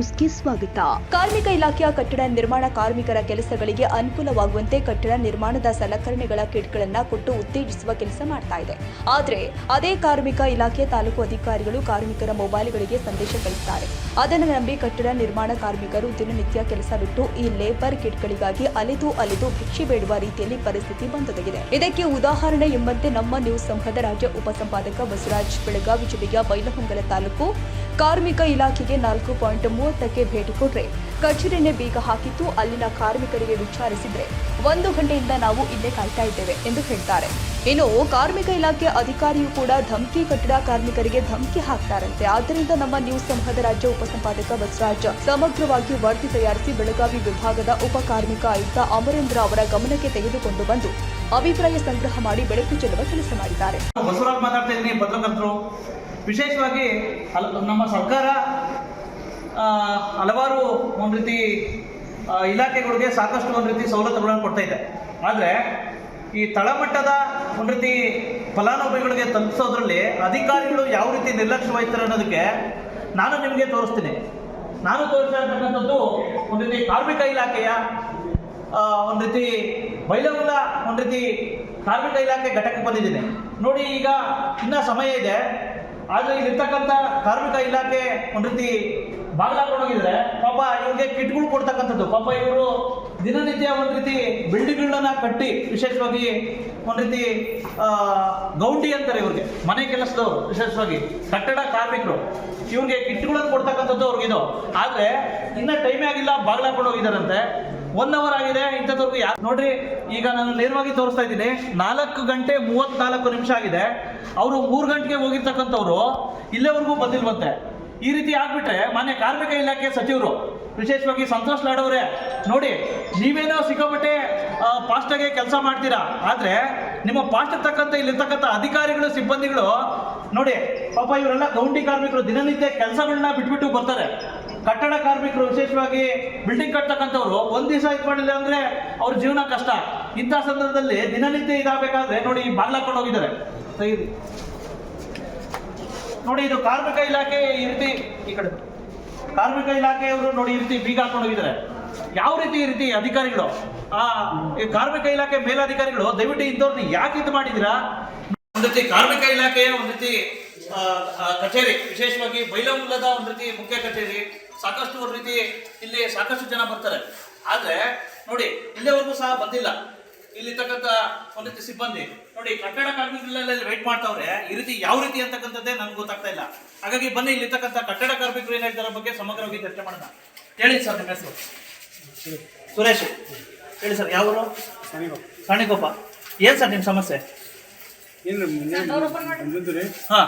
ನ್ಯೂಸ್ಗೆ ಸ್ವಾಗತ. ಕಾರ್ಮಿಕ ಇಲಾಖೆಯ ಕಟ್ಟಡ ನಿರ್ಮಾಣ ಕಾರ್ಮಿಕರ ಕೆಲಸಗಳಿಗೆ ಅನುಕೂಲವಾಗುವಂತೆ ಕಟ್ಟಡ ನಿರ್ಮಾಣದ ಸಲಕರಣೆಗಳ ಕಿಟ್ಗಳನ್ನ ಕೊಟ್ಟು ಉತ್ತೇಜಿಸುವ ಕೆಲಸ ಮಾಡ್ತಾ ಇದೆ. ಆದರೆ ಅದೇ ಕಾರ್ಮಿಕ ಇಲಾಖೆ ತಾಲೂಕು ಅಧಿಕಾರಿಗಳು ಕಾರ್ಮಿಕರ ಮೊಬೈಲ್ಗಳಿಗೆ ಸಂದೇಶ ಕಳಿಸುತ್ತಾರೆ ಅದನ್ನು ನಂಬಿ ಕಟ್ಟಡ ನಿರ್ಮಾಣ ಕಾರ್ಮಿಕರು ದಿನನಿತ್ಯ ಕೆಲಸ ಬಿಟ್ಟು ಈ ಲೇಬರ್ ಕಿಟ್ಗಳಿಗಾಗಿ ಅಲೆದು ಅಲೆದು ಭಿಕ್ಷೆ ಬೇಡುವ ರೀತಿಯಲ್ಲಿ ಪರಿಸ್ಥಿತಿ ಬಂದೊದಗಿದೆ. ಇದಕ್ಕೆ ಉದಾಹರಣೆ ಎಂಬಂತೆ ನಮ್ಮ ನ್ಯೂಸ್ ಸಂಘದ ರಾಜ್ಯ ಉಪಸಂಪಾದಕ ಬಸವರಾಜ್ ಬೆಳಗಾವಿ ಜಿಲ್ಲೆಯ ಬೈಲಹೊಂಗಲ ತಾಲೂಕು ಕಾರ್ಮಿಕ ಇಲಾಖೆಗೆ ನಾಲ್ಕು ಪಾಯಿಂಟ್ ಮೂವತ್ತಕ್ಕೆ ಭೇಟಿ ಕೊಟ್ರೆ ಕಚೇರಿನೇ ಬೀಗ ಹಾಕಿತ್ತು. ಅಲ್ಲಿನ ಕಾರ್ಮಿಕರಿಗೆ ವಿಚಾರಿಸಿದ್ರೆ ಒಂದು ಗಂಟೆಯಿಂದ ನಾವು ಇಲ್ಲೇ ಕಾಯ್ತಾ ಇದ್ದೇವೆ ಎಂದು ಹೇಳ್ತಾರೆ. ಇನ್ನು ಕಾರ್ಮಿಕ ಇಲಾಖೆ ಅಧಿಕಾರಿಯು ಕೂಡ ಧಮಕಿ ಕಟ್ಟಡ ಕಾರ್ಮಿಕರಿಗೆ ಧಮಕಿ ಹಾಕ್ತಾರಂತೆ. ಆದ್ದರಿಂದ ನಮ್ಮ ನ್ಯೂಸ್ ಸಂಘದ ರಾಜ್ಯ ಉಪಸಂಪಾದಕ ಬಸವರಾಜ್ ಸಮಗ್ರವಾಗಿ ವರದಿ ತಯಾರಿಸಿ ಬೆಳಗಾವಿ ವಿಭಾಗದ ಉಪ ಕಾರ್ಮಿಕ ಆಯುಕ್ತ ಅಮರೇಂದ್ರ ಅವರ ಗಮನಕ್ಕೆ ತೆಗೆದುಕೊಂಡು ಬಂದು ಅಭಿಪ್ರಾಯ ಸಂಗ್ರಹ ಮಾಡಿ ಬೆಳಕು ಚೆಲ್ಲುವ ಕೆಲಸ ಮಾಡಿದ್ದಾರೆ. ವಿಶೇಷವಾಗಿ ಹಲ, ನಮ್ಮ ಸರ್ಕಾರ ಹಲವಾರು ಒಂದು ರೀತಿ ಇಲಾಖೆಗಳಿಗೆ ಸಾಕಷ್ಟು ಒಂದು ರೀತಿ ಸವಲತ್ತುಗಳನ್ನು ಕೊಡ್ತಾ ಇದೆ. ಆದರೆ, ಈ ತಳಮಟ್ಟದ ಒಂದು ರೀತಿ ಫಲಾನುಭವಿಗಳಿಗೆ ತಲುಪಿಸೋದ್ರಲ್ಲಿ ಅಧಿಕಾರಿಗಳು ಯಾವ ರೀತಿ ನಿರ್ಲಕ್ಷ್ಯ ವಹಿಸ್ತಾರೆ ಅನ್ನೋದಕ್ಕೆ ನಾನು ನಿಮಗೆ ತೋರಿಸ್ತೀನಿ. ನಾನು ತೋರಿಸ್ತಾ ಒಂದು ರೀತಿ ಕಾರ್ಮಿಕ ಇಲಾಖೆಯ ಒಂದು ರೀತಿ ಬೈಲಮೂಲ ಒಂದು ರೀತಿ ಕಾರ್ಮಿಕ ಇಲಾಖೆ ಘಟಕಕ್ಕೆ ಬಂದಿದ್ದೀನಿ. ನೋಡಿ ಈಗ ಇನ್ನೂ ಸಮಯ ಇದೆ. ಆದರೆ ಇಲ್ಲಿರ್ತಕ್ಕಂಥ ಕಾರ್ಮಿಕ ಇಲಾಖೆ ಒಂದು ರೀತಿ ಬಾಗಿಲಾಕೊಂಡೋಗಿದ್ರೆ ಪಾಪ ಇವ್ರಿಗೆ ಕಿಟ್ಗಳು ಕೊಡ್ತಕ್ಕಂಥದ್ದು. ಪಾಪ ಇವರು ದಿನನಿತ್ಯ ಒಂದು ರೀತಿ ಬಿಲ್ಡಿಂಗ್ಗಳನ್ನ ಕಟ್ಟಿ ವಿಶೇಷವಾಗಿ ಒಂದು ರೀತಿ ಗೌಂಡಿ ಅಂತಾರೆ ಇವ್ರಿಗೆ. ಮನೆ ಕೆಲಸದವ್ರು ವಿಶೇಷವಾಗಿ ಕಟ್ಟಡ ಕಾರ್ಮಿಕರು. ಇವ್ರಿಗೆ ಕಿಟ್ಗಳನ್ನು ಕೊಡ್ತಕ್ಕಂಥದ್ದು ಅವ್ರಿಗಿದು. ಆದರೆ ಇನ್ನ ಟೈಮೇ ಆಗಿಲ್ಲ ಬಾಗಿಲಾಕೊಂಡು ಒನ್ ಅವರ್ ಆಗಿದೆ, ಇಂಥದ್ವರೆಗೂ ಯಾರು ನೋಡ್ರಿ, ಈಗ ನಾನು ನೇರವಾಗಿ ತೋರಿಸ್ತಾ ಇದ್ದೀನಿ. ನಾಲ್ಕು ಗಂಟೆ ಮೂವತ್ನಾಲ್ಕು ನಿಮಿಷ ಆಗಿದೆ. ಅವರು ಮೂರು ಗಂಟೆಗೆ ಹೋಗಿರ್ತಕ್ಕಂಥವ್ರು ಇಲ್ಲಿವರೆಗೂ ಬಂದಿಲ್ವಂತೆ. ಈ ರೀತಿ ಆಗ್ಬಿಟ್ರೆ ಮಾನ್ಯ ಕಾರ್ಮಿಕ ಇಲಾಖೆ ಸಚಿವರು, ವಿಶೇಷವಾಗಿ ಸಂತೋಷ್ ಲಾಡವ್ರೆ ನೋಡಿ, ನೀವೇನೋ ಸಿಕ್ಕಾಪಟ್ಟೆ ಫಾಸ್ಟಾಗೆ ಕೆಲಸ ಮಾಡ್ತೀರಾ? ಆದರೆ ನಿಮ್ಮ ಫಾಸ್ಟ್ ತಕ್ಕಂಥ ಇಲ್ಲಿರ್ತಕ್ಕಂಥ ಅಧಿಕಾರಿಗಳು, ಸಿಬ್ಬಂದಿಗಳು, ನೋಡಿ, ಪಾಪ ಇವರೆಲ್ಲ ಗೌಂಡಿ ಕಾರ್ಮಿಕರು ದಿನನಿತ್ಯ ಕೆಲಸಗಳನ್ನ ಬಿಟ್ಬಿಟ್ಟು ಬರ್ತಾರೆ. ಕಟ್ಟಡ ಕಾರ್ಮಿಕರು ವಿಶೇಷವಾಗಿ ಬಿಲ್ಡಿಂಗ್ ಕಟ್ತಕ್ಕಂಥವ್ರು, ಒಂದು ದಿವಸ ಇದು ಮಾಡಿಲ್ಲ ಅಂದ್ರೆ ಅವ್ರ ಜೀವನ ಕಷ್ಟ. ಇಂಥ ಸಂದರ್ಭದಲ್ಲಿ ದಿನನಿತ್ಯ ಇದಾಗಬೇಕಾದ್ರೆ ನೋಡಿ ಬಾಗ್ಲಾಕೊಂಡು ಹೋಗಿದ್ದಾರೆ. ನೋಡಿ ಇದು ಕಾರ್ಮಿಕ ಇಲಾಖೆ ಈ ರೀತಿ ಈ ಕಡೆ. ಕಾರ್ಮಿಕ ಇಲಾಖೆಯವರು ನೋಡಿ ಈ ರೀತಿ ಬೀಗ ಹಾಕೊಂಡು ಹೋಗಿದ್ದಾರೆ ಯಾವ ರೀತಿ ಈ ರೀತಿ ಅಧಿಕಾರಿಗಳು? ಆ ಕಾರ್ಮಿಕ ಇಲಾಖೆ ಮೇಲಧಿಕಾರಿಗಳು, ದಯವಿಟ್ಟು ಇಂಥವ್ರನ್ನ ಯಾಕೆ ಇದು ಮಾಡಿದಿರಾ ಒಂದು ರೀತಿ ಕಾರ್ಮಿಕ ಇಲಾಖೆ ಒಂದು ರೀತಿ ಕಚೇರಿ ವಿಶೇಷವಾಗಿ ಬೈಲಮೂಲದ ಒಂದು ರೀತಿ ಮುಖ್ಯ ಕಚೇರಿ ಸಾಕಷ್ಟು ಒಂದು ರೀತಿ ಇಲ್ಲಿ ಸಾಕಷ್ಟು ಜನ ಬರ್ತಾರೆ. ಆದರೆ ನೋಡಿ ಇಲ್ಲಿವರೆಗೂ ಸಹ ಬಂದಿಲ್ಲ. ಇಲ್ಲಿರ್ತಕ್ಕಂಥ ಒಂದು ರೀತಿ ಸಿಬ್ಬಂದಿ. ನೋಡಿ ಕಟ್ಟಡ ಕಾರ್ಮಿಕರೆಲ್ಲ ವೇಟ್ ಮಾಡ್ತಾವ್ರೆ. ಈ ರೀತಿ ಯಾವ ರೀತಿ ಅಂತಕ್ಕಂಥದ್ದೇ ನನ್ಗೆ ಗೊತ್ತಾಗ್ತಾ ಇಲ್ಲ. ಹಾಗಾಗಿ ಬನ್ನಿ ಇಲ್ಲಿರ್ತಕ್ಕಂಥ ಕಟ್ಟಡ ಕಾರ್ಮಿಕರು ಏನು ಹೇಳ್ತಾರ ಬಗ್ಗೆ ಸಮಗ್ರವಾಗಿ ಚರ್ಚೆ ಮಾಡೋಣ. ಹೇಳಿ ಸರ್ ನಿಮ್ಮ ಹೆಸರು? ಸುರೇಶ್. ಹೇಳಿ ಸರ್ ಯಾವ ಊರು? ಸಣಿಗೋಪ ಏನು ಸರ್ ನಿಮ್ಮ ಸಮಸ್ಯೆ? ಹಾ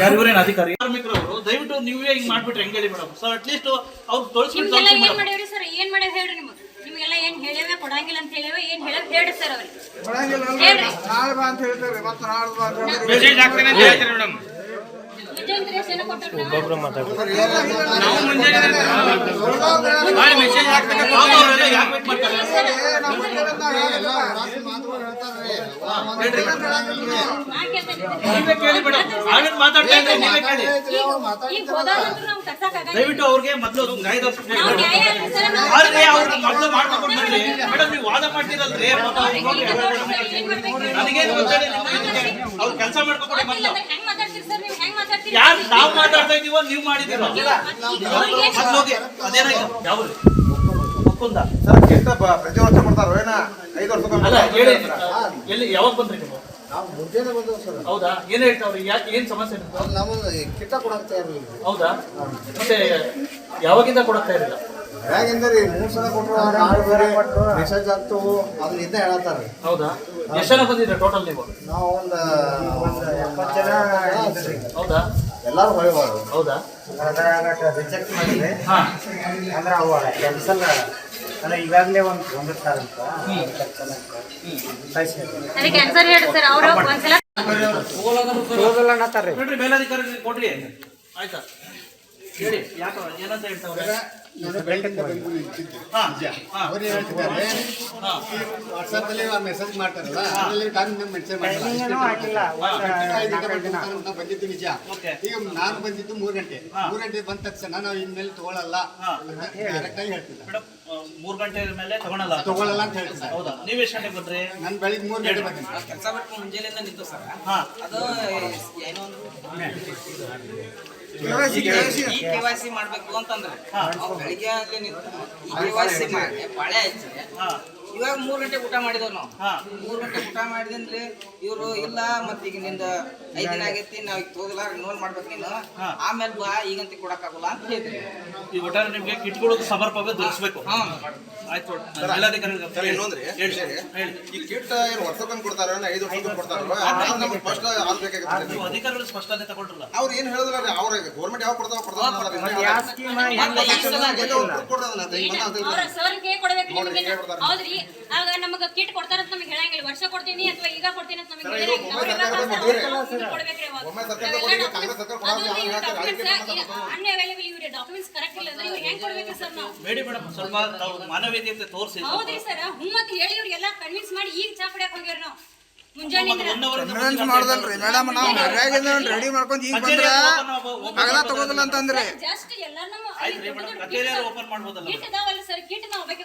ಯಾರು ಇವರೇನು ಅಧಿಕಾರಿ? ಕಾರ್ಮಿಕರು ಅವರು ದಯವಿಟ್ಟು ನೀವೇ ಹಿಂಗ್ ಮಾಡ್ಬಿಟ್ರೆ ಹೆಂಗ್ ಹೇಳಿ ಮೇಡಮ್? ಸರ್ ಅಟ್ಲೀಸ್ಟ್ ಅವ್ರು ತೊಳಸ್ಬಿಟ್ಟು ನಿಮ್ಗೆಲ್ಲ ಏನ್ ಮಾಡೇವ್ರಿ ಸರ್? ಏನ್ ಮಾಡ್ಯಾವ ಹೇಳ್ರಿ ನಿಮ್ಗೆ. ನಿಮ್ಗೆಲ್ಲ ಏನ್ ಹೇಳೇವೆ ಕೊಡಂಗಿಲ್ಲ ಅಂತ ಹೇಳೇವೆ ಏನ್ ಹೇಳಕ್ ಹೇಳ್ರಿ ಸರ್ ಅವ್ರಿಗೆ? ನಾಳೆ ಬಾ ಅಂತ ಹೇಳ್ತಾರೆ ಮತ್ತೆ ಬಾ ಅಂತ ಹೇಳ್ತಾರೆ ಮೇಡಮ್ ನಾವೇನ್ ಮಾತಾಡ್ತಾ ಇದ್ರೆ ನೀವೇ ಕೇಳಿ ಈಗ- ಈಗ ಹೋದಾಗಂತೂ ನಮ್ಗ್ ಕಟ್ಸಕ್ ಆಗಂಗಿಲ್ಲ. ದಯವಿಟ್ಟು ಅವ್ರಿಗೆ ಮೊದಲು ಮೊದಲು ಮಾಡ್ಕೊಂಡು ಮೇಡಮ್ ನೀವು ವಾದ ಮಾಡ್ತೀರಲ್ರಿ? ನನಗೇನು ಅವ್ರು ಕೆಲಸ ಮಾಡ್ಕೊಂಡು ಮೊದಲು ಯಾರು ನಾವು ಮಾತಾಡ್ತಾ ಇದೀವೋ ನೀವು ಹೋಗಿ. ಅದೇನಾಯ್ತು ಯಾವ ಒಪ್ಪಂದ ಸರ್ ಕಿಷ್ಟ ಪ್ರತಿ ವರ್ಷ ಕೊಡ್ತಾರ ಏನ ಐದು ವರ್ಷ ಅಲ್ಲ ಹೇಳಿ. ಎಲ್ಲಿ ಯಾವಾಗ ಬಂದ್ರಿ ನೀವು? ನಾವು ಮುಂಜಾನೆ ಬಂದವು ಸರ್. ಹೌದಾ? ಏನ್ ಹೇಳ್ತಾವ್ರಿ ಯಾಕೆ ಏನ್ ಸಮಸ್ಯೆ ಇತ್ತು ನಮ್ಮದು ಕಿಟ್ಟ ಕೊಡಾಕ್ತಾ ಇರಲಿಲ್ಲ ಹೌದಾ? ಮತ್ತೆ ಯಾವಾಗಿಂದ ಕೊಡಕ್ತಾ ಇರಲಿಲ್ಲ ಹೇಗಿಂದ ರೀ ಮೂರ್ ಸಲ ಕೊಟ್ಟರು ನಾಳೆ ಬೇರೆ ಮೆಸೇಜ್ ಆಗ್ತು ಅದನ್ನ ಇದ್ದ ಹೇಳತ್ತಾರ. ಹೌದಾ? ಎಷ್ಟು ಜನ ಬಂದಿದ್ರೆ ಟೋಟಲ್ ನೀವು? ನಾವು ಒಂದು ಒಂದು ಎಪ್ಪತ್ತು ಜನ. ಹೌದಾ? ಎಲ್ಲಾರು ಹೊಯ್ಬಾರ್ದು ಹೌದಾ? ರಿಜೆಕ್ಟ್ ಮಾಡಿದ್ರೆ ಹಾ. ಅಂದ್ರೆ ಅವ ಕ್ಯಾನ್ಸಲ್ ಅಂದ್ರೆ ಈಗಾಗಲೇ ಒಂದು ಒಂದಿರ್ತಾರಂತ ಅದಕ್ಕೆ ಆನ್ಸರ್ ಹೇಳಿ ಸರ್ ಅವ್ರು ಒಂದ್ಸಲ ನೋಡ್ರಿ ಮೇಲಧಿಕಾರಿ ಕೊಡ್ರಿ. ಆಯ್ತಾ? ಹೇಳಿ ಯಾಕೆ ಏನಂತ ಹೇಳ್ತಾವ್ರೆ ನಾನು ಬಂದು ಅವ್ರು ಏನ್ ಹೇಳ್ತಿದ್ದಾರೆ ಹಾ. ಈ ಮೆಸೇಜ್ ಮಾಡ್ತಾರಲ್ಲ ಅದರಲ್ಲಿ ಟೈಮ್ ಮೆಸೇಜ್ ಮಾಡಲ್ಲ. ಐದು ಗಂಟೆ ಬಂದು ನಾನು ಬಂದಿದ್ದು ನಿಜ. ಓಕೆ. ಈಗ ನಾನು ಬಂದಿದ್ದು ಮೂರು ಗಂಟೆ. ಮೂರು ಗಂಟೆ ಬಂದ ತಕ್ಷಣ ನಾವು ಇನ್ಮೇಲೆ ತಗೊಳ್ಳಲ್ಲ ಆಗಿ ಹೇಳ್ತಿದ್ದ ಮೇಡಮ್ ಮೂರು ಗಂಟೆ ಮೇಲೆ ತಗೊಳಲ್ಲ ತಗೊಳಲ್ಲ ತಗೊಳ್ಳಲ್ಲ ಅಂತ ಹೇಳ್ತಾರೆ ಹೌದಾ? ನೀವು ಎಷ್ಟು ಗಂಟೆಗೆ ಬಂದ್ರಿ? ನಾನು ಬೆಳಿಗ್ಗೆ ಮೂರು ಗಂಟೆ ಬಂದಿದ್ದೆ. ಕೆಲಸ ಬಿಟ್ಟು ಮುಂಜಾನೆಯಿಂದ ನಿಂತು ಸರ್. ಹಾ. ಅದು ಏನೋ ಈ ಕೆ ವೈ ಸಿ ಮಾಡ್ಬೇಕು ಅಂತಂದ್ರೆ ಬೆಳಿಗ್ಗೆ ಆಗ್ಲೇ ನಿಂತು ಈ ಮಾಡಿ ಬಾಳೆ ಹಚ್ಚಿ ಇವಾಗ ಮೂರ್ ಗಂಟೆ ಊಟ ಮಾಡಿದವ್ ನಾವು ಮೂರು ಗಂಟೆ ಊಟ ಮಾಡಿದ್ರೆ ಇವರು ಇಲ್ಲ ಮತ್ತೆ ಈಗ ನಿಂದ ಐದ್ ದಿನ ಆಗೈತಿ ನಾವ್ ಈಗ ಹೋಗಲ್ಲ ರಿನೋಲ್ ಮಾಡ್ಬೇಕು ನೀನು. ಆಮೇಲೆ ಬಾ ಈಗಂತ ಕೊಡಕ್ಕಾಗಲ್ಲ ಅಂತ ಹೇಳಿದ್ರಿ. ಈ ಒಟ್ಟಾರೆ ನಿಮ್ಗೆ ಕಿಟ್ಕೊಳ್ಳೋದು ಸಮರ್ಪವಾಗಿ ದೊರಕಿಸ್ಬೇಕು ಹಾ. ಆಯ್ತು ಇನ್ನೊಂದ್ರಿ ಈ ಕಿಟ್ ಏನು ವರ್ಷಕ್ಕೊಂದು ಕೊಡ್ತಾರ ಐದು ಕೊಡ್ತಾರ ನಮ್ಗೆ ಫಸ್ಟ್ ಆಗ್ಬೇಕಾಗುತ್ತೆ ಅಧಿಕಾರಿಗಳು ಸ್ಪಷ್ಟನೆ ತಗೊಂಡ್ರಲ್ಲ ಅವ್ರು ಏನ್ ಹೇಳಿದ್ರ ಅವ್ರ ಗೌರ್ಮೆಂಟ್ ಯಾವ ಕೊಡ್ತಾವ ಕೊಡ್ತಾರೆ? ಹೌದ್ರಿ ಆಗ ನಮಗ ಕಿಟ್ ಕೊಡ್ತಾರಂತ ನಮಗೆ ಹೇಳಂಗಿಲ್ಲ. ವರ್ಷ ಕೊಡ್ತೀನಿ ಅಥವಾ ಈಗ ಕೊಡ್ತೀನಿ ಅಂತ ನಮಗೆ ಕೊಡ್ತೀರಿ. ಕೊಡ್ತೀರಿ, ಅನ್ಅವೈಲೇಬಲ್ ಇವ್ರಿ ಡಾಕ್ಯುಮೆಂಟ್ಸ್ ಕರೆಕ್ಟ್ ಇಲ್ಲ ಅಂದ್ರೆ ಇವ್ರು ಹೆಂಗ್ ಕೊಡ್ಬೇಕು ಸರ್ ನಾವು? ಬೇಡಿ ಮೇಡಮ್ ಸ್ವಲ್ಪ ನಾವು ಮಾನವೀಯತೆ ತೋರಿಸಿ. ಹೌದ್ರಿ ಸರ್ ಹುಮ್ಮತ್ ಹೇಳಿ ಇವ್ರಿಗೆಲ್ಲ ಕನ್ವಿನ್ಸ್ ಮಾಡಿ ಈಗ ಚಾ ಕುಡಿಯಕ್ ಹೋಗ್ಯಾರ ನಾವು. ಕನ್ವಿನ್ಸ್ ಮಾಡ್ದಲ್ರಿ ಮೇಡಮ್ ನಾವು ಮರ್ಯಾಗಿಂದ ರೆಡಿ ಮಾಡ್ಕೊಂಡು ಈಗ ಬಂದ್ರ ತಗೋದಿಲ್ಲ ಅಂತಂದ್ರಿ. ಜಸ್ಟ್ ಎಲ್ಲಾನು ಓಪನ್ ಮಾಡ್ಬೋದಲ್ಲ ಕಿಟ್ ಇದಾವಲ್ಲ ಸರ್ ಕಿಟ್ ನಾವು ಬಗ್ಗೆ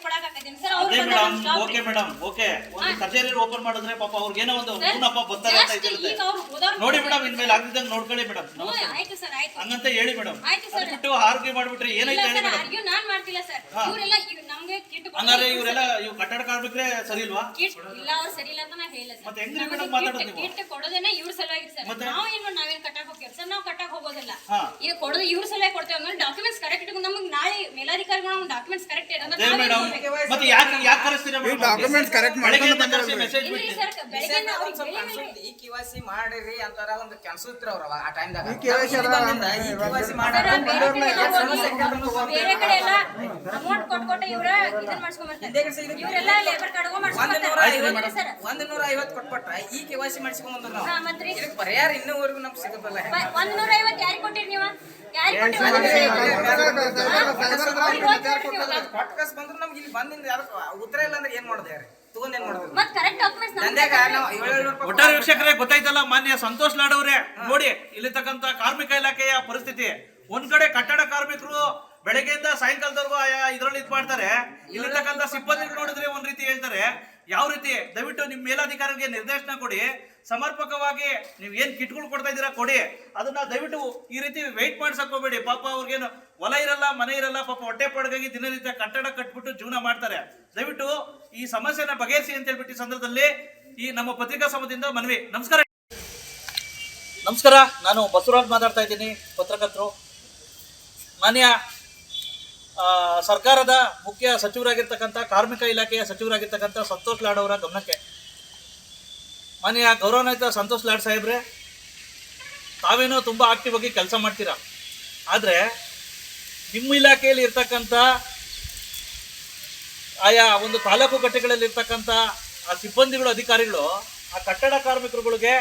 ಸರ್ ಅವ್ರು ಮೇಡಮ್ ಓಕೆ ಮೇಡಮ್ ಓಕೆ ಒಂದು ಕಚೇರಿಯಲ್ಲಿ ಓಪನ್ ಮಾಡಿದ್ರೆ ಪಾಪ ಅವ್ರಿಗೇನೋ ಒಂದು ಮೂನಪ್ಪ ಬರ್ತಾರೆ ಅಂತ ಇರುತ್ತೆ ಈಗ ಅವ್ರು ನೋಡಿ ಮೇಡಮ್ ಇನ್ಮೇಲೆ ಆಗ್ತಿದ್ದಂಗೆ ನೋಡ್ಕೊಳ್ಳಿ ಮೇಡಮ್ ಆಯ್ತು ಸರ್ ಆಯ್ತು. ಹಂಗಂತ ಹೇಳಿ ಮೇಡಮ್ ಆಯ್ತು ಸರ್. ಬಿಟ್ಟು ಆರೋಗ್ಯ ಮಾಡ್ಬಿಟ್ರೆ ಏನೈತೆ ಹೇಳಿ ಮೇಡಮ್ ಆರ್ಗ್ಯೂ ನಾನು ಮಾಡ್ತಿಲ್ಲ ಸರ್ ಇವರೆಲ್ಲ ನಮ್ಗೆ ಕಿಟ್ ಅಂದ್ರೆ ಇವರೆಲ್ಲ ಇವ್ ಕಟ್ಟಡ ಕಾರ್ಮಿಕರೇ ಸರಿ ಇಲ್ವಾ? ಕಿಟ್ ಇಲ್ಲ ಅವ್ರು ಸರಿ ಇಲ್ಲ ಅಂತ ನಾ ಹೇಳಿಲ್ಲ ಸರ್. ಮತ್ತೆ ಹೆಂಗ್ರಿ ನಮಗೆ ಮೇಡಮ್ ಮಾತಾಡೋದು ಕಿಟ್ ನೀವು? ಕಿಟ್ ಕೊಡೋದೇನೆ ಇವ್ರ ಸಲುವಾಗಿ ಸರ್. ನಾವು ನಾವ್ ಏನ್ ಮಾಡಿ ನಾವೇನ್ ಕಟ್ಟಾಕ್ ಹೋಗ್ತೀವಿ ಸರ್? ನಾವು ಕಟ್ಟಾಕ್ ಹೋಗೋದಿಲ್ಲ. ಈಗ ಕೊಡೋದು ಇವ್ರ ಸಲುವಾಗಿ ಕೊಡ್ತೇವೆ ಅಂದ್ರೆ ಡಾಕ್ಯುಮೆಂಟ್ಸ್ ಕರೆಕ್ಟ್ ಇಟ್ಕೊಂಡು ನಮಗೆ ನಾಳೆ ಮೇಲಾಧಿಕಾರಿಗಳು ಡಾಕ್ಯುಮೆಂಟ್ಸ್ ಕರೆಕ್ಟ್ ಅದೇ ಮೇಡಮ್ ಮತ್ತೆ ಯಾಕೆ ಯಾಕೆ ಕರೆಸ್ತೀರಾ ಈ ಕರೆಕ್ಟ್ correct ಮಾಡ್ಕೊಂಡು ಬಂದಿರಲ್ರಿ. ಮೆಸೇಜ್ ಸ್ವಲ್ಪ ಈ ಕೆ ಮಾಡಿರಿ ಅಂತಾರ ಒಂದು ಕೆಲ್ಸಿತ್ರ ಅವ್ರ ಆ ಟೈಮ್ದಾಗ ಈ KYC ಈ ಕೆ ವೈ ಸಿ ಸರ್, ಮಾಡಿ ಬೇರೆ ಕಡೆ ಎಲ್ಲ ಹೋಗಿ, ಬೇರೆ ಕಡೆ ಎಲ್ಲ ಅಮೌಂಟ್ ಕೊಟ್ಕೊಟ್ಟು ಇವ್ರ ಇದನ್ನ ಇವರೆಲ್ಲ ಲೇಬರ್ ಸರ್. ಒಂದ್ ನೂರ ಐವತ್ತು ಈ ಕೆ ವೈ ಸಿ ಮಾಡಿಸ್ಕೊಂಡ್ ಬಂದ್ರ ಹಾ, ನಾವು ಮತ್ರಿ? ಇದಕ್ಕೆ ಪರಿಹಾರ ಇನ್ನೂವರೆಗೂ ನಮ್ಗೆ ಒಂದ್ ನೂರ ಐವತ್ತು ಯಾರಿಗೆ ಕೊಟ್ಟಿರಿ ನೀವು? ಯಾರಿಗೆ ಬಂದ್ರೆ ನಮ್ಗೆ ಇಲ್ಲಿ ಬಂದಿಂದ ಯಾರು ಉತ್ತರ ಇಲ್ಲ ಅಂದ್ರೆ ಏನ್ ಮಾಡೋದು ಯಾರು ಒಟ್ಟಾರೆ ವೀಕ್ಷಕರೇ ಗೊತ್ತಾಯ್ತಲ್ಲ ಮಾನ್ಯ ಸಂತೋಷ್ ಲಾಡವ್ರೆ ನೋಡಿ ನೋಡಿ ಇಲ್ಲಿರ್ತಕ್ಕಂಥ ಕಾರ್ಮಿಕ ಇಲಾಖೆಯ ಪರಿಸ್ಥಿತಿ. ಒಂದ್ ಕಡೆ ಕಟ್ಟಡ ಕಾರ್ಮಿಕರು ಬೆಳಗ್ಗೆಯಿಂದ ಸಾಯಂಕಾಲದವರೆಗೂ ಇದ್ರಲ್ಲಿ ಇದ್ ಮಾಡ್ತಾರೆ. ಇಲ್ಲಿರ್ತಕ್ಕಂಥ ಸಿಬ್ಬಂದಿ ನೋಡಿದ್ರೆ ಒಂದ್ ರೀತಿ ಹೇಳ್ತಾರೆ. ಯಾವ ರೀತಿ? ದಯವಿಟ್ಟು ನಿಮ್ ಮೇಲಾಧಿಕಾರಿಗೆ ನಿರ್ದೇಶನ ಕೊಡಿ. ಸಮರ್ಪಕವಾಗಿ ನೀವು ಏನ್ ಕಿಟ್ಗಳು ಕೊಡ್ತಾ ಇದ್ದೀರಾ ಕೊಡಿ. ಅದನ್ನ ದಯವಿಟ್ಟು ಈ ರೀತಿ ವೆಯ್ಟ್ ಹೋಗ್ಬೇಡಿ. ಪಾಪ ಅವ್ರಿಗೇನು ಹೊಲ ಇರಲ್ಲ, ಮನೆ ಇರಲ್ಲ, ಪಾಪ ಹೊಟ್ಟೆ ಪಡ್ಗಾಗಿ ದಿನನಿತ್ಯ ಕಟ್ಟಡ ಕಟ್ಬಿಟ್ಟು ಜೀವನ ಮಾಡ್ತಾರೆ. ದಯವಿಟ್ಟು ಈ ಸಮಸ್ಯೆನ ಬಗೆಹರಿಸಿ ಅಂತ ಹೇಳ್ಬಿಟ್ಟು ಸಂದರ್ಭದಲ್ಲಿ ಈ ನಮ್ಮ ಪತ್ರಿಕಾ ಸಮಯದಿಂದ ಮನವಿ. ನಮಸ್ಕಾರ. ನಮಸ್ಕಾರ. ನಾನು ಬಸವರಾಜ್ ಮಾತಾಡ್ತಾ ಇದ್ದೀನಿ, ಪತ್ರಕರ್ತರು. ಮಾನ್ಯ ಸರ್ಕಾರದ ಮುಖ್ಯ ಸಚಿವರಾಗಿರ್ತಕ್ಕಂಥ ಕಾರ್ಮಿಕ ಇಲಾಖೆಯ ಸಚಿವರಾಗಿರ್ತಕ್ಕಂಥ ಸಂತೋಷ್ ಲಾಡ್ ಅವರ ಗಮನಕ್ಕೆ. ಮಾನ್ಯ ಗೌರವಾನ್ವಿತ ಸಂತೋಷ್ ಲಾಡ್ ಸಾಹೇಬ್ರೆ, ತಾವೇನೋ ತುಂಬ ಆಕ್ಟಿವ್ ಆಗಿ ಕೆಲಸ ಮಾಡ್ತೀರಾ? ಆದರೆ ನಿಮ್ಮ ಇಲಾಖೆಯಲ್ಲಿ ಇರ್ತಕ್ಕಂಥ ಆಯಾ ಒಂದು ತಾಲೂಕು ಕಟ್ಟೆಗಳಲ್ಲಿ ಇರ್ತಕ್ಕಂಥ ಆ ಸಿಬ್ಬಂದಿಗಳು, ಅಧಿಕಾರಿಗಳು, ಆ ಕಟ್ಟಡ ಕಾರ್ಮಿಕರುಗಳಿಗೆ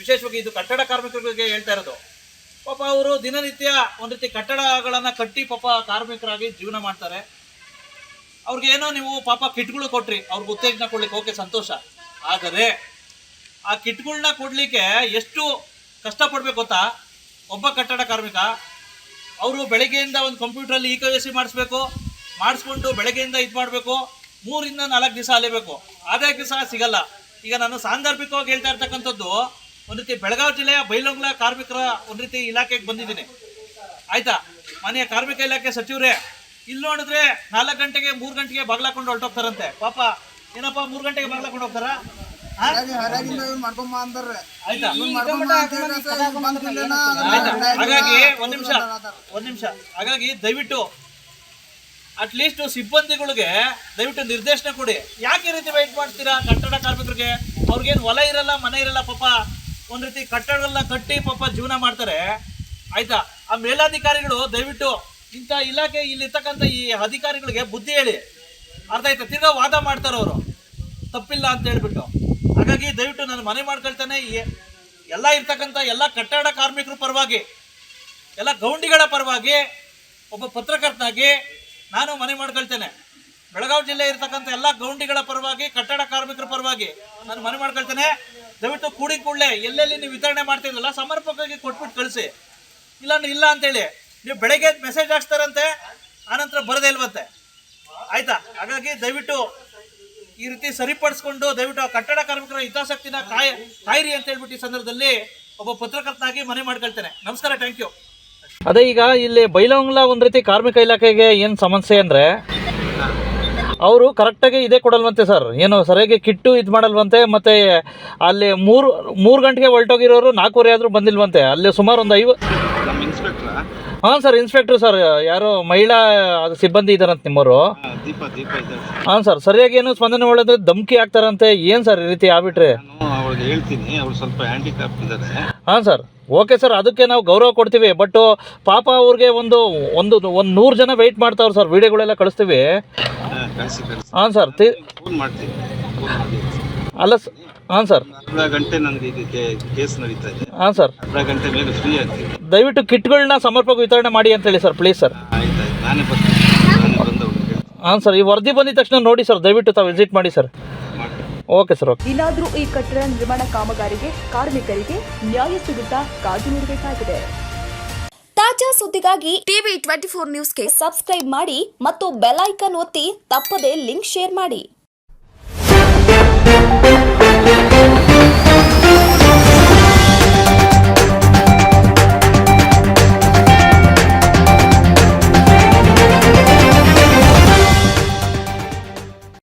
ವಿಶೇಷವಾಗಿ ಇದು ಕಟ್ಟಡ ಕಾರ್ಮಿಕರುಗಳಿಗೆ ಹೇಳ್ತಾ ಇರೋದು ಪಾಪ ಅವರು ದಿನನಿತ್ಯ ಒಂದು ರೀತಿ ಕಟ್ಟಡಗಳನ್ನು ಕಟ್ಟಿ ಪಾಪ ಕಾರ್ಮಿಕರಾಗಿ ಜೀವನ ಮಾಡ್ತಾರೆ. ಅವ್ರಿಗೇನೋ ನೀವು ಪಾಪ ಕಿಟ್ಗಳು ಕೊಟ್ರಿ, ಅವ್ರಿಗೆ ಉತ್ತೇಜನ ಕೊಡ್ಲಿಕ್ಕೆ ಓಕೆ ಸಂತೋಷ. ಆದರೆ ಆ ಕಿಟ್ಗಳನ್ನ ಕೊಡ್ಲಿಕ್ಕೆ ಎಷ್ಟು ಕಷ್ಟಪಡ್ಬೇಕು ಗೊತ್ತಾ? ಒಬ್ಬ ಕಟ್ಟಡ ಕಾರ್ಮಿಕ, ಅವರು ಬೆಳಗ್ಗೆಯಿಂದ ಒಂದು ಕಂಪ್ಯೂಟ್ರಲ್ಲಿ ಇ ಕೆ ಸಿ ಮಾಡಿಸ್ಬೇಕು, ಮಾಡಿಸ್ಕೊಂಡು ಬೆಳಗ್ಗೆಯಿಂದ ಇದು ಮಾಡಬೇಕು, ಮೂರಿಂದ ನಾಲ್ಕು ದಿವಸ ಅಲಿಬೇಕು ಆದಾಯಕ್ಕೆ ಸಹ ಸಿಗಲ್ಲ. ಈಗ ನಾನು ಸಾಂದರ್ಭಿಕವಾಗಿ ಹೇಳ್ತಾ ಇರ್ತಕ್ಕಂಥದ್ದು ಒಂದು ರೀತಿ ಬೆಳಗಾವಿ ಜಿಲ್ಲೆಯ ಬೈಲೊಂಗ್ಲಾ ಕಾರ್ಮಿಕರ ಒಂದು ರೀತಿ ಇಲಾಖೆಗೆ ಬಂದಿದ್ದೀನಿ. ಆಯ್ತಾ? ಮನೆಯ ಕಾರ್ಮಿಕ ಇಲಾಖೆ ಸಚಿವರೇ ಇಲ್ಲಿ ನೋಡಿದ್ರೆ ನಾಲ್ಕು ಗಂಟೆಗೆ ಮೂರು ಗಂಟೆಗೆ ಬಾಗ್ಲಾಕೊಂಡು ಹೊರಟೋಗ್ತಾರಂತೆ. ಪಾಪ ಏನಪ್ಪ ಮೂರು ಗಂಟೆಗೆ ಬಾಗ್ಲಾಕೊಂಡು ಹೋಗ್ತಾರ? ಹಾಗಾಗಿ ಒಂದ್ ನಿಮಿಷ ಒಂದ್ ನಿಮಿಷ. ಹಾಗಾಗಿ ದಯವಿಟ್ಟು ಅಟ್ಲೀಸ್ಟ್ ಸಿಬ್ಬಂದಿಗಳಿಗೆ ದಯವಿಟ್ಟು ನಿರ್ದೇಶನ ಕೊಡಿ. ಯಾಕೆ ರೀತಿ ವೈಟ್ ಮಾಡ್ತೀರಾ ಕಟ್ಟಡ ಕಾರ್ಮಿಕರಿಗೆ? ಅವ್ರಿಗೇನು ಹೊಲ ಇರಲ್ಲ ಮನೆ ಇರಲ್ಲ ಪಾಪ. ಒಂದ್ ರೀತಿ ಕಟ್ಟಡಗಳನ್ನ ಕಟ್ಟಿ ಪಾಪ ಜೀವನ ಮಾಡ್ತಾರೆ. ಆಯ್ತಾ? ಆ ಮೇಲಾಧಿಕಾರಿಗಳು ದಯವಿಟ್ಟು ಇಂಥ ಇಲಾಖೆ ಇಲ್ಲಿರ್ತಕ್ಕಂಥ ಈ ಅಧಿಕಾರಿಗಳಿಗೆ ಬುದ್ಧಿ ಹೇಳಿ. ಅರ್ಥ ಆಯ್ತಾ? ತಿರ್ಗಾ ವಾದ ಮಾಡ್ತಾರೆ ಅವರು. ತಪ್ಪಿಲ್ಲ ಅಂತ ಹೇಳ್ಬಿಟ್ಟು. ಹಾಗಾಗಿ ದಯವಿಟ್ಟು ನಾನು ಮನೆ ಮಾಡ್ಕೊಳ್ತಾನೆ ಎಲ್ಲ ಇರ್ತಕ್ಕಂಥ ಎಲ್ಲ ಕಟ್ಟಡ ಕಾರ್ಮಿಕರ ಪರವಾಗಿ, ಎಲ್ಲ ಗೌಂಡಿಗಳ ಪರವಾಗಿ, ಒಬ್ಬ ಪತ್ರಕರ್ತನಾಗಿ ನಾನು ಮನೆ ಮಾಡ್ಕೊಳ್ತೇನೆ. ಬೆಳಗಾವಿ ಜಿಲ್ಲೆ ಇರ್ತಕ್ಕಂಥ ಎಲ್ಲ ಗೌಂಡಿಗಳ ಪರವಾಗಿ, ಕಟ್ಟಡ ಕಾರ್ಮಿಕರ ಪರವಾಗಿ ನಾನು ಮನೆ ಮಾಡ್ಕೊಳ್ತೇನೆ. ದಯವಿಟ್ಟು ಕೂಡಿ ಕೂಡಲೇ ಎಲ್ಲೆಲ್ಲಿ ನೀವು ವಿತರಣೆ ಮಾಡ್ತಿದ್ರಲ್ಲ ಸಮರ್ಪಕವಾಗಿ ಕೊಟ್ಬಿಟ್ಟು ಕಳಿಸಿ. ಇಲ್ಲ ಇಲ್ಲ ಅಂತೇಳಿ. ನೀವು ಬೆಳಗ್ಗೆ ಮೆಸೇಜ್ ಹಾಕ್ಸ್ತಾರಂತೆ, ಆನಂತರ ಬರದೇ ಇಲ್ವಂತೆ. ಆಯ್ತಾ? ಹಾಗಾಗಿ ದಯವಿಟ್ಟು ಈ ರೀತಿ ಸರಿಪಡಿಸ್ಕೊಂಡು, ದಯವಿಟ್ಟು ಆ ಕಟ್ಟಡ ಕಾರ್ಮಿಕರ ಹಿತಾಸಕ್ತಿನ ಕಾಯ, ಕಾಯಿರಿ ಅಂತ ಹೇಳ್ಬಿಟ್ಟು ಈ ಸಂದರ್ಭದಲ್ಲಿ ಒಬ್ಬ ಪತ್ರಕರ್ತನಾಗಿ ಮನೆ ಮಾಡ್ಕೊಳ್ತೇನೆ. ನಮಸ್ಕಾರ ಥ್ಯಾಂಕ್ ಯು ಅದೇ ಈಗ ಇಲ್ಲಿ ಬೈಲಹೊಂಗ್ಲ ಒಂದು ರೀತಿ ಕಾರ್ಮಿಕ ಇಲಾಖೆಗೆ ಏನು ಸಮಸ್ಯೆ ಅಂದರೆ ಅವರು ಕರೆಕ್ಟಾಗಿ ಇದೇ ಕೊಡಲ್ವಂತೆ ಸರ್ ಏನು ಸರಿಯಾಗಿ ಕಿಟ್ಟು ಇದು ಮಾಡಲ್ವಂತೆ ಮತ್ತು ಅಲ್ಲಿ ಮೂರು ಮೂರು ಗಂಟೆಗೆ ಹೊರಟೋಗಿರೋರು ನಾಲ್ಕೂವರೆ ಆದರೂ ಬಂದಿಲ್ವಂತೆ. ಅಲ್ಲಿ ಸುಮಾರು ಒಂದು ಐವ ಹಾಂ ಸರ್ ಇನ್ಸ್ಪೆಕ್ಟ್ರು ಸರ್ ಯಾರೋ ಮಹಿಳಾ ಸಿಬ್ಬಂದಿ ಇದ್ದಾರಂತೆ ನಿಮ್ಮವರು. ಹಾಂ ಸರ್ ಸರಿಯಾಗಿ ಏನು ಸ್ಪಂದನೆ ಒಳ್ಳೆದ್ರೆ ಧಮಕಿ ಆಗ್ತಾರಂತೆ ಏನು ಸರ್ ಈ ರೀತಿ ಆಗ್ಬಿಟ್ರೆ? ಹೇಳ್ತೀನಿ ಸ್ವಲ್ಪ ಹ್ಯಾಂಡಿಕ್ರಾಫ್ಟ್ ಇದ್ದಾರೆ ಹಾಂ ಸರ್ ಓಕೆ ಸರ್ ಅದಕ್ಕೆ ನಾವು ಗೌರವ ಕೊಡ್ತೀವಿ. ಬಟ್ ಪಾಪ ಅವ್ರಿಗೆ ಒಂದು ಒಂದು ಒಂದು ನೂರು ಜನ ವೆಯ್ಟ್ ಮಾಡ್ತಾವ್ರು ಸರ್ ವಿಡಿಯೋಗಳೆಲ್ಲ ಕಳಿಸ್ತೀವಿ. ಕಳಿಸಿ ಕಳಿಸಿ. ಹಾಂ ಸರ್ ತಿ ಅಲ್ಲ ಸರ್ ಹಾಂ ಸರ್ ಅರ್ಧ ಗಂಟೆ ನನಗೆ ಈಗ ಕೇಸ್ ನಡೀತಾ ಇದೆ. ಹಾಂ ಸರ್ ಅರ್ಧ ಗಂಟೆ ಮೇಲೆ ಫ್ರೀ ಆಗ್ತೀನಿ. ದಯವಿಟ್ಟು ಕಿಟ್ಗಳನ್ನ ಸಮರ್ಪಕ ವಿತರಣೆ ಮಾಡಿ ಅಂತೇಳಿ ಸರ್ ಪ್ಲೀಸ್ ಸರ್ ಆಯ್ತು ಆಯ್ತು. ನಾನೇ ಬರ್ತೀನಿ. ನಾನೇ ಬಂದು ಹಾಂ ಸರ್ ಈ ವರದಿ ಬಂದಿದ ತಕ್ಷಣ ನೋಡಿ ಸರ್ ದಯವಿಟ್ಟು ತಾವು ವಿಸಿಟ್ ಮಾಡಿ ಸರ್ ಓಕೆ ಸರ್ ಓಕೆ. ಇನ್ನಾದರೂ ಈ ಕಟ್ಟಡ ನಿರ್ಮಾಣ ಕಾಮಗಾರಿಗೆ ಕಾರ್ಮಿಕರಿಗೆ ನ್ಯಾಯ ಸಿಗುತ್ತಾ ಕಾದು ನೋಡಬೇಕಾಗಿದೆ. ತಾಜಾ ಸುದ್ದಿಗಾಗಿ ಟಿವಿ ಟ್ವೆಂಟಿ ಫೋರ್ ನ್ಯೂಸ್ಗೆ ಸಬ್ಸ್ಕ್ರೈಬ್ ಮಾಡಿ ಮತ್ತು ಬೆಲ್ ಐಕನ್ ಒತ್ತಿ ತಪ್ಪದೇ ಲಿಂಕ್ ಶೇರ್ ಮಾಡಿ.